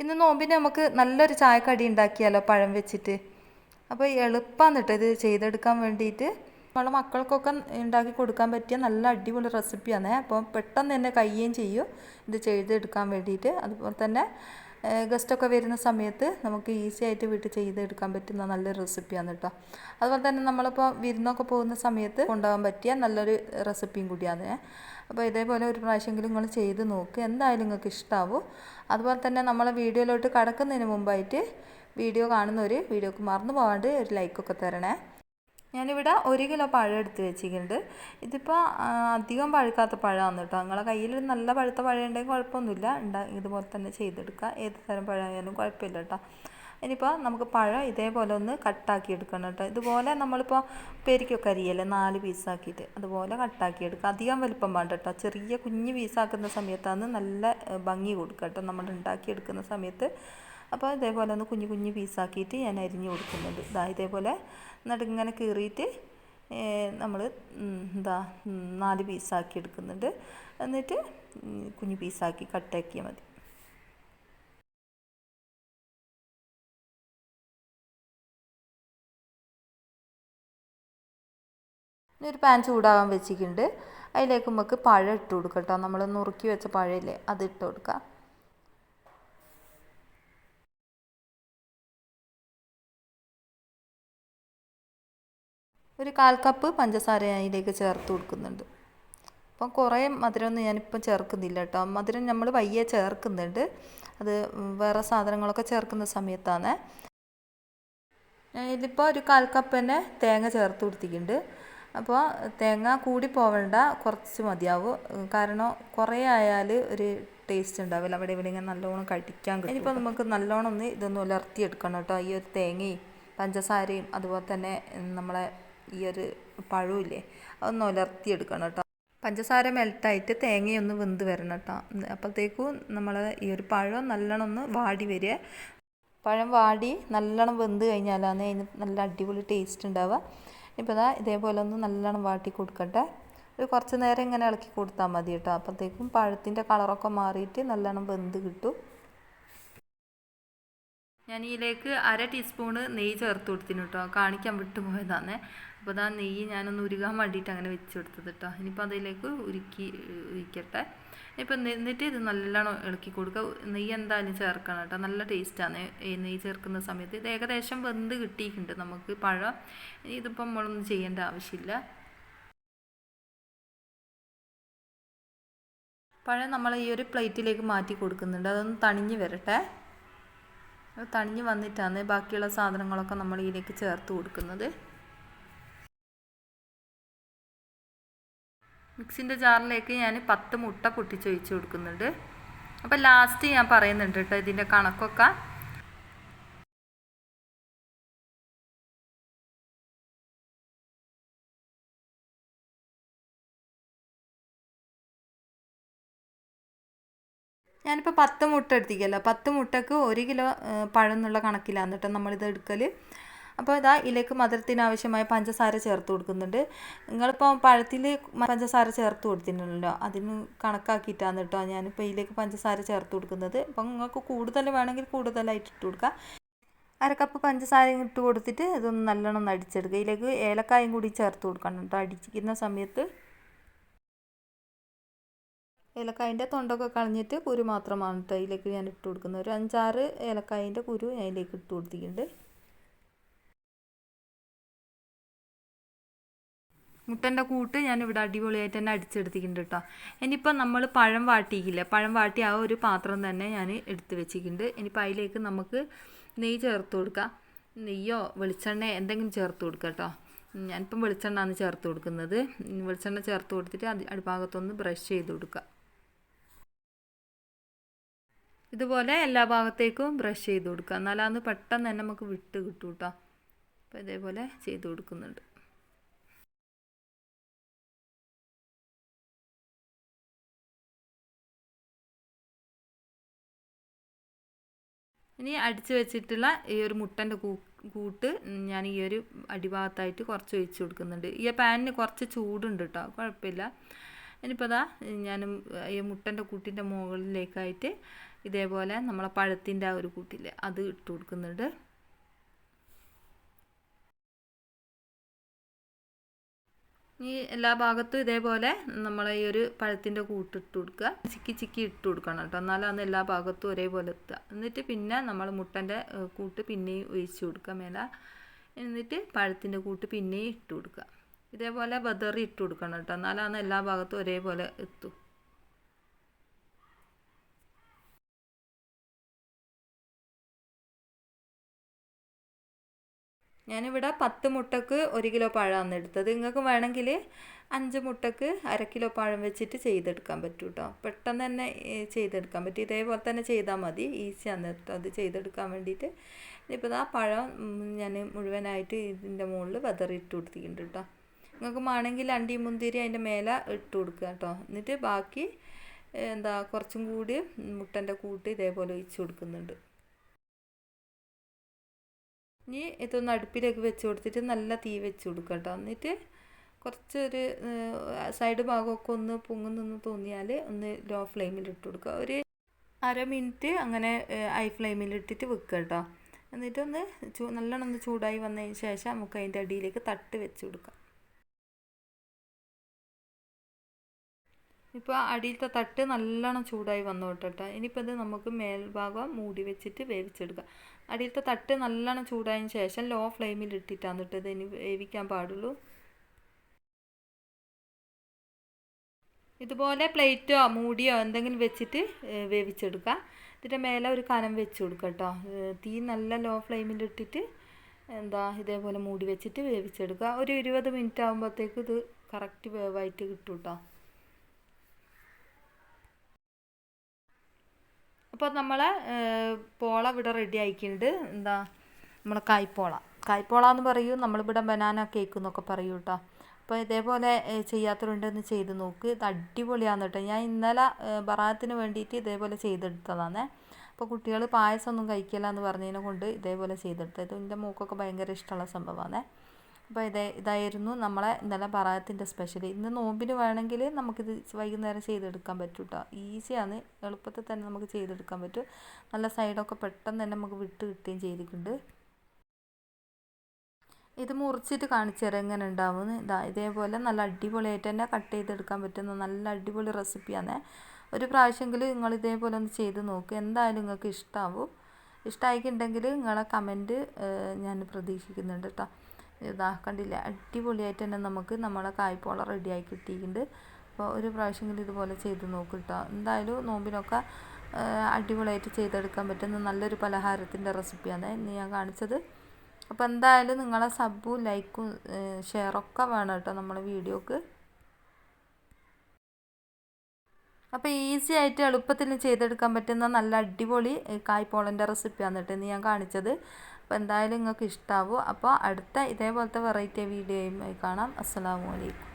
ഇന്ന് നോമ്പിന് നമുക്ക് നല്ലൊരു ചായക്കടി ഉണ്ടാക്കിയാലോ പഴം വെച്ചിട്ട്. അപ്പോൾ എളുപ്പമാണ് കേട്ടോ ഇത് ചെയ്തെടുക്കാൻ വേണ്ടിയിട്ട്. നമ്മളെ മക്കൾക്കൊക്കെ ഉണ്ടാക്കി കൊടുക്കാൻ പറ്റിയ നല്ല അടിപൊളി റെസിപ്പിയാണേ അപ്പോൾ പെട്ടെന്ന് തന്നെ കഴിയുകയും ചെയ്യും ഇത് ചെയ്തെടുക്കാൻ വേണ്ടിയിട്ട്. അതുപോലെ തന്നെ ഗസ്റ്റൊക്കെ വരുന്ന സമയത്ത് നമുക്ക് ഈസി ആയിട്ട് വീട്ടിൽ ചെയ്തെടുക്കാൻ പറ്റുന്ന നല്ലൊരു റെസിപ്പിയാണ് കേട്ടോ. അതുപോലെ തന്നെ നമ്മളിപ്പോൾ വിരുന്നൊക്കെ പോകുന്ന സമയത്ത് കൊണ്ടുപോകാൻ പറ്റിയ നല്ലൊരു റെസിപ്പിയും കൂടിയാണ്. അപ്പോൾ ഇതേപോലെ ഒരു പ്രാവശ്യമെങ്കിലും നിങ്ങൾ ചെയ്ത് നോക്ക്. എന്തായാലും നിങ്ങൾക്ക് ഇഷ്ടമാവും അതുപോലെ തന്നെ നമ്മളെ വീഡിയോയിലോട്ട് കടക്കുന്നതിന് മുമ്പായിട്ട് വീഡിയോ കാണുന്നവർ വീഡിയോക്ക് മറന്നു പോകാണ്ട് ഒരു ലൈക്കൊക്കെ തരണേ. ഞാനിവിടെ ഒരു കിലോ പഴം എടുത്ത് വെച്ചിട്ടുണ്ട് ഇതിപ്പോൾ അധികം പഴുക്കാത്ത പഴമാണ് കേട്ടോ. നിങ്ങളെ കയ്യിൽ നല്ല പഴുത്ത പഴം ഉണ്ടെങ്കിൽ കുഴപ്പമൊന്നുമില്ല. ഉണ്ടാ ഇതുപോലെ തന്നെ ചെയ്തെടുക്കുക. ഏത് തരം പഴമായാലും കുഴപ്പമില്ല കേട്ടോ. ഇനിയിപ്പോൾ നമുക്ക് പഴം ഇതേപോലെ ഒന്ന് കട്ടാക്കി എടുക്കണം കേട്ടോ. ഇതുപോലെ നമ്മളിപ്പോൾ പെരിക്കൊക്കെ അരിയല്ലേ? നാല് പീസാക്കിയിട്ട് അതുപോലെ കട്ടാക്കി എടുക്കുക. അധികം വലിപ്പം വേണ്ട കേട്ടോ. ചെറിയ കുഞ്ഞ് പീസാക്കുന്ന സമയത്താണ് നല്ല ഭംഗി കൊടുക്കുക കേട്ടോ. നമ്മൾ ഉണ്ടാക്കിയെടുക്കുന്ന സമയത്ത് അപ്പോൾ ഇതേപോലെ ഒന്ന് കുഞ്ഞു കുഞ്ഞു പീസാക്കിയിട്ട് ഞാൻ അരിഞ്ഞു കൊടുക്കുന്നുണ്ട്. ഇതാ ഇതേപോലെ നടുങ്ങനെ കീറിയിട്ട് നമ്മൾ എന്താ നാല് പീസാക്കി എടുക്കുന്നുണ്ട്. എന്നിട്ട് കുഞ്ഞു പീസാക്കി കട്ടാക്കിയാൽ മതി. ഇനി ഒരു പാൻ ചൂടാകാൻ വെച്ചിട്ടുണ്ട്. അതിലേക്ക് നമുക്ക് പഴം ഇട്ട് കൊടുക്കാം കേട്ടോ. നമ്മൾ നുറുക്കി വെച്ച പഴമില്ലേ അത് ഇട്ട് കൊടുക്കാം. ഒരു കാൽ കപ്പ് പഞ്ചസാര അതിലേക്ക് ചേർത്ത് കൊടുക്കുന്നുണ്ട്. അപ്പം കുറേ മധുരമൊന്നും ഞാനിപ്പം ചേർക്കുന്നില്ല കേട്ടോ. മധുരം നമ്മൾ വയ്യ ചേർക്കുന്നുണ്ട്. അത് വേറെ സാധനങ്ങളൊക്കെ ചേർക്കുന്ന സമയത്താണ്. ഞാൻ ഇതിപ്പോൾ ഒരു കാൽ കപ്പ് തന്നെ തേങ്ങ ചേർത്ത് കൊടുത്തിട്ടുണ്ട്. അപ്പോൾ തേങ്ങ കൂടി പോവേണ്ട കുറച്ച് മതിയാവും. കാരണം കുറേ ആയാൽ ഒരു ടേസ്റ്റ് ഉണ്ടാവില്ല. അവിടെ ഇവിടെ ഇങ്ങനെ നല്ലോണം കടിക്കാൻ കിട്ടും. ഇനിയിപ്പോൾ നമുക്ക് നല്ലോണം ഒന്ന് ഇതൊന്ന് ഉലർത്തിയെടുക്കണം കേട്ടോ. ഈ ഒരു തേങ്ങയും പഞ്ചസാരയും അതുപോലെ തന്നെ നമ്മളെ ഈ ഒരു പഴമില്ലേ അതൊന്ന് ഉലർത്തിയെടുക്കണം കേട്ടോ പഞ്ചസാര മെൽട്ടായിട്ട് തേങ്ങയൊന്ന് വെന്ത് വരണം കേട്ടോ അപ്പോഴത്തേക്കും നമ്മൾ ഈ ഒരു പഴം നല്ലോണം ഒന്ന് വാടി വരിക. പഴം വാടി നല്ലോണം വെന്ത് കഴിഞ്ഞാലാണ് അതിന് നല്ല അടിപൊളി ടേസ്റ്റ് ഉണ്ടാവുക. ഇപ്പോൾ ഇതാ ഇതേപോലെ ഒന്ന് നല്ലോണം വാട്ടി കൊടുക്കട്ടെ. ഒരു കുറച്ച് നേരം ഇങ്ങനെ ഇളക്കി കൊടുത്താൽ മതി കേട്ടോ അപ്പോഴത്തേക്കും പഴത്തിന്റെ കളറൊക്കെ മാറിയിട്ട് നല്ലോണം വെന്ത് കിട്ടും. ഞാൻ ഇതിലേക്ക് അര ടീസ്പൂണ് നെയ്യ് ചേർത്ത് കൊടുത്തിന് കേട്ടോ കാണിക്കാൻ വിട്ടുപോയതാണ് അപ്പോൾ ഇതാ നെയ്യ് ഞാനൊന്ന് ഉരുകാൻ വേണ്ടിയിട്ട് അങ്ങനെ വെച്ച് കൊടുത്തത് കേട്ടോ ഇനിയിപ്പോൾ അതിലേക്ക് ഉരുക്കി ഉരിക്കട്ടെ ഇപ്പം എന്നിട്ട് ഇത് നല്ലോണം ഇളക്കി കൊടുക്കുക നെയ്യ് എന്തായാലും ചേർക്കണം കേട്ടോ നല്ല ടേസ്റ്റാണ് നെയ്യ് ചേർക്കുന്ന സമയത്ത്. ഇത് ഏകദേശം വെന്ത് കിട്ടിയിട്ടുണ്ട് നമുക്ക് പഴം. ഇതിപ്പം നമ്മളൊന്നും ചെയ്യേണ്ട ആവശ്യമില്ല. പഴം നമ്മൾ ഈ ഒരു പ്ലേറ്റിലേക്ക് മാറ്റി കൊടുക്കുന്നുണ്ട്. അതൊന്ന് തണിഞ്ഞ് വരട്ടെ. തണിഞ്ഞ് വന്നിട്ടാണ് ബാക്കിയുള്ള സാധനങ്ങളൊക്കെ നമ്മൾ ഇതിലേക്ക് ചേർത്ത് കൊടുക്കുന്നത്. മിക്സിന്റെ ജാറിലേക്ക് ഞാൻ പത്ത് മുട്ട പൊട്ടിച്ചൊഴിച്ച് കൊടുക്കുന്നുണ്ട്. അപ്പോൾ ലാസ്റ്റ് ഞാൻ പറയുന്നുണ്ട് കേട്ടോ ഇതിന്റെ കണക്കൊക്കെ. ഞാനിപ്പോൾ പത്ത് മുട്ട എടുത്തിക്കല്ലോ പത്ത് മുട്ടക്ക് ഒരു കിലോ പഴം എന്നുള്ള കണക്കിലാണ് കേട്ടോ നമ്മളിത് എടുക്കൽ അപ്പോൾ ഇതാ ഇതിലേക്ക് മധുരത്തിന് ആവശ്യമായ പഞ്ചസാര ചേർത്ത് കൊടുക്കുന്നുണ്ട്. നിങ്ങളിപ്പോൾ പഴത്തിൽ പഞ്ചസാര ചേർത്ത് കൊടുത്തിട്ടുണ്ടല്ലോ അതിന് കണക്കാക്കിയിട്ടാണ് കേട്ടോ ഞാനിപ്പോൾ ഇതിലേക്ക് പഞ്ചസാര ചേർത്ത് കൊടുക്കുന്നത്. അപ്പം നിങ്ങൾക്ക് കൂടുതൽ വേണമെങ്കിൽ കൂടുതലായിട്ട് ഇട്ട് കൊടുക്കുക അര കപ്പ് പഞ്ചസാര ഇട്ട് കൊടുത്തിട്ട് ഇതൊന്ന് നല്ലോണം അടിച്ചെടുക്കുക. ഇതിലേക്ക് ഏലക്കായും കൂടി ചേർത്ത് കൊടുക്കണം കേട്ടോ അടിച്ചിരിക്കുന്ന സമയത്ത്. ഏലക്കായന്റെ തൊണ്ടൊക്കെ കളഞ്ഞിട്ട് കുരു മാത്രമാണ് കേട്ടോ അതിലേക്ക് ഞാൻ ഇട്ട് കൊടുക്കുന്നത്. ഒരു അഞ്ചാറ് ഏലക്കായന്റെ കുരു ഞാൻ അതിലേക്ക് ഇട്ട് കൊടുത്തിട്ടുണ്ട്. മുട്ടന്റെ കൂട്ട് ഞാൻ ഇവിടെ അടിപൊളിയായിട്ട് തന്നെ അടിച്ചെടുത്തിട്ടുണ്ട് കേട്ടോ ഇനിയിപ്പോൾ നമ്മൾ പഴം വാട്ടിയില്ലേ? പഴം വാട്ടി ആ ഒരു പാത്രം തന്നെ ഞാൻ എടുത്ത് വെച്ചിട്ടുണ്ട്. ഇനിയിപ്പോൾ അതിലേക്ക് നമുക്ക് നെയ്യ് ചേർത്ത് കൊടുക്കാം. നെയ്യോ വെളിച്ചെണ്ണ എന്തെങ്കിലും ചേർത്ത് കൊടുക്കാം കേട്ടോ ഞാനിപ്പം വെളിച്ചെണ്ണയാണ് ചേർത്ത് കൊടുക്കുന്നത്. വെളിച്ചെണ്ണ ചേർത്ത് കൊടുത്തിട്ട് അത് അടിഭാഗത്തൊന്ന് ബ്രഷ് ചെയ്ത് കൊടുക്കുക ഇതുപോലെ എല്ലാ ഭാഗത്തേക്കും ബ്രഷ് ചെയ്ത് കൊടുക്കുക എന്നാലാന്ന് പെട്ടെന്ന് തന്നെ നമുക്ക് വിട്ട് കിട്ടും കേട്ടോ അപ്പോൾ ഇതേപോലെ ചെയ്ത് കൊടുക്കുന്നുണ്ട്. ഇനി അടിച്ച് വെച്ചിട്ടുള്ള ഈ ഒരു മുട്ടന്റെ കൂട്ട് ഞാൻ ഈ ഒരു അടിഭാഗത്തായിട്ട് കുറച്ച് ഒഴിച്ച് കൊടുക്കുന്നുണ്ട്. ഈ പാനിന് കുറച്ച് ചൂടുണ്ട് കേട്ടോ കുഴപ്പമില്ല. ഇനിയിപ്പോൾ അതാ ഞാൻ ഈ മുട്ടന്റെ കൂട്ടിന്റെ മുകളിലേക്കായിട്ട് ഇതേപോലെ നമ്മളെ പഴത്തിന്റെ ആ ഒരു കൂട്ടിൽ അത് ഇട്ട് കൊടുക്കുന്നുണ്ട്. ഈ എല്ലാ ഭാഗത്തും ഇതേപോലെ നമ്മൾ ഈ ഒരു പഴത്തിന്റെ കൂട്ട് ഇട്ട് കൊടുക്കുക. ചിക്കി ചിക്കി ഇട്ട് കൊടുക്കണം കേട്ടോ. എന്നാലും അന്ന് എല്ലാ ഭാഗത്തും ഒരേപോലെ എത്തുക. എന്നിട്ട് പിന്നെ നമ്മൾ മുട്ടന്റെ കൂട്ട് പിന്നെയും ഒഴിച്ച് കൊടുക്കുക മേലെ. എന്നിട്ട് പഴത്തിന്റെ കൂട്ട് പിന്നെയും ഇട്ട് കൊടുക്കുക. ഇതേപോലെ ബദറി ഇട്ട് കൊടുക്കണം കേട്ടോ. എന്നാലാണ് എല്ലാ ഭാഗത്തും ഒരേപോലെ എത്തും. ഞാനിവിടെ പത്ത് മുട്ടക്ക് ഒരു കിലോ പഴമാണ് എടുത്തത്. നിങ്ങൾക്ക് വേണമെങ്കിൽ അഞ്ച് മുട്ടക്ക് അര കിലോ പഴം വെച്ചിട്ട് ചെയ്തെടുക്കാൻ പറ്റും കേട്ടോ പെട്ടെന്ന് തന്നെ ചെയ്തെടുക്കാൻ പറ്റും. ഇതേപോലെ തന്നെ ചെയ്താൽ മതി. ഈസിയാണ് കേട്ടോ അത് ചെയ്തെടുക്കാൻ വേണ്ടിയിട്ട്. ഇപ്പോൾ ആ പഴം ഞാൻ മുഴുവനായിട്ട് ഇതിന്റെ മുകളിൽ വെതറിട്ട് കൊടുത്തിട്ടുണ്ട് കേട്ടോ നിങ്ങൾക്ക് വേണമെങ്കിൽ അണ്ടി മുന്തിരി അതിന്റെ മേലെ ഇട്ട് കൊടുക്കുക കേട്ടോ എന്നിട്ട് ബാക്കി എന്താ കുറച്ചും കൂടി മുട്ടന്റെ കൂട്ട് ഇതേപോലെ ഒഴിച്ച് കൊടുക്കുന്നുണ്ട്. ഇനി ഇതൊന്ന് അടുപ്പിലേക്ക് വെച്ച് കൊടുത്തിട്ട് നല്ല തീ വെച്ച് കൊടുക്കുക കേട്ടോ എന്നിട്ട് കുറച്ചൊരു സൈഡ് ഭാഗമൊക്കെ ഒന്ന് പൊങ്ങുന്നെന്ന് തോന്നിയാൽ ഒന്ന് ലോ ഫ്ലെയിമിൽ ഇട്ട് കൊടുക്കുക. ഒരു അര മിനിറ്റ് അങ്ങനെ ഹൈ ഫ്ലെയിമിൽ ഇട്ടിട്ട് വെക്കുക കേട്ടോ എന്നിട്ടൊന്ന് ചൂ നല്ലോണം ഒന്ന് ചൂടായി വന്നതിന് ശേഷം നമുക്ക് അതിന്റെ അടിയിലേക്ക് തട്ട് വെച്ച് കൊടുക്കാം. ഇപ്പോൾ അടിയിലത്തെ തട്ട് നല്ലോണം ചൂടായി വന്നോട്ടോ ഇനിയിപ്പോൾ ഇത് നമുക്ക് മേൽഭാഗം മൂടി വെച്ചിട്ട് വേവിച്ചെടുക്കാം. അടിയിലത്തെ തട്ട് നല്ലോണം ചൂടായതിന് ശേഷം ലോ ഫ്ലെയിമിൽ ഇട്ടിട്ടാണ് ഇട്ടത് ഇനി വേവിക്കാൻ പാടുള്ളൂ. ഇതുപോലെ പ്ലേറ്റോ മൂടിയോ എന്തെങ്കിലും വെച്ചിട്ട് വേവിച്ചെടുക്കുക ഇതിന്റെ മേലെ ഒരു കനം വെച്ച് കൊടുക്കുക കേട്ടോ തീ നല്ല ലോ ഫ്ലെയിമിൽ ഇട്ടിട്ട് എന്താ ഇതേപോലെ മൂടി വെച്ചിട്ട് വേവിച്ചെടുക്കുക ഒരു ഇരുപത് മിനിറ്റ് ആകുമ്പോഴത്തേക്ക് ഇത് കറക്റ്റ് വേവായിട്ട് കിട്ടും കേട്ടോ അപ്പോൾ നമ്മൾ പോള ഇവിടെ റെഡി ആയിക്കുന്നുണ്ട് എന്താ നമ്മളെ കായ്പോള. കായ്പോള എന്ന് പറയും നമ്മളിവിടെ ബനാന കേക്ക് എന്നൊക്കെ പറയും കേട്ടോ അപ്പോൾ ഇതേപോലെ ചെയ്യാത്തവരുണ്ടെന്ന് ചെയ്ത് നോക്ക്. ഇത് അടിപൊളിയാണെന്ന് കേട്ടോ ഞാൻ ഇന്നലെ ബറാത്തിന് വേണ്ടിയിട്ട് ഇതേപോലെ ചെയ്തെടുത്തതാണ്. അപ്പോൾ കുട്ടികൾ പായസമൊന്നും കഴിക്കില്ല എന്ന് പറഞ്ഞതിനെ കൊണ്ട് ഇതേപോലെ ചെയ്തെടുത്തത്. എന്റെ മൂക്കൊക്കെ ഭയങ്കര ഇഷ്ടമുള്ള സംഭവമാണ്. അപ്പോൾ ഇതേ ഇതായിരുന്നു നമ്മളെ ഇന്നലെ പറയത്തിന്റെ സ്പെഷ്യൽ ഇന്ന് നോമ്പിന് വേണമെങ്കിൽ നമുക്കിത് വൈകുന്നേരം ചെയ്തെടുക്കാൻ പറ്റും കേട്ടോ ഈസിയാണ് എളുപ്പത്തിൽ തന്നെ നമുക്ക് ചെയ്തെടുക്കാൻ പറ്റും. നല്ല സൈഡൊക്കെ പെട്ടെന്ന് തന്നെ നമുക്ക് വിട്ട് കിട്ടുകയും ചെയ്തിട്ടുണ്ട്. ഇത് മുറിച്ചിട്ട് കാണിച്ചു തരാം എങ്ങനെ ഉണ്ടാവും ഇതാ ഇതേപോലെ നല്ല അടിപൊളിയായിട്ട് തന്നെ കട്ട് ചെയ്തെടുക്കാൻ പറ്റുന്ന നല്ല അടിപൊളി റെസിപ്പിയാണ് ഒരു പ്രാവശ്യമെങ്കിലും നിങ്ങൾ ഇതേപോലെ ഒന്ന് ചെയ്ത് നോക്കുക എന്തായാലും നിങ്ങൾക്ക് ഇഷ്ടമാവും ഇഷ്ടമായിട്ടുണ്ടെങ്കിൽ നിങ്ങളെ കമന്റ് ഞാൻ പ്രതീക്ഷിക്കുന്നുണ്ട് കേട്ടോ ഇതാ കണ്ടില്ല? അടിപൊളിയായിട്ട് തന്നെ നമുക്ക് നമ്മളെ കായ്പോള റെഡിയായി കിട്ടിയിട്ടുണ്ട്. അപ്പോൾ ഒരു പ്രാവശ്യമെങ്കിലും ഇതുപോലെ ചെയ്ത് നോക്കും കേട്ടോ എന്തായാലും നോമ്പിനൊക്കെ അടിപൊളിയായിട്ട് ചെയ്തെടുക്കാൻ പറ്റുന്ന നല്ലൊരു പലഹാരത്തിന്റെ റെസിപ്പിയാണ് ഇന്ന് ഞാൻ കാണിച്ചത്. അപ്പോൾ എന്തായാലും നിങ്ങളെ സബും ലൈക്കും ഷെയറൊക്കെ വേണം കേട്ടോ നമ്മളെ വീഡിയോക്ക്. അപ്പോൾ ഈസി ആയിട്ട് എളുപ്പത്തിൽ ചെയ്തെടുക്കാൻ പറ്റുന്ന നല്ല അടിപൊളി കായ്പോളന്റെ റെസിപ്പിയാണ് കേട്ടോ ഇന്ന് ഞാൻ കാണിച്ചത്. അപ്പോൾ എന്തായാലും നിങ്ങൾക്ക് ഇഷ്ടമാവും അപ്പോൾ അടുത്ത ഇതേപോലത്തെ വെറൈറ്റി വീഡിയോയുമായി കാണാം. അസ്സാം വലൈക്കും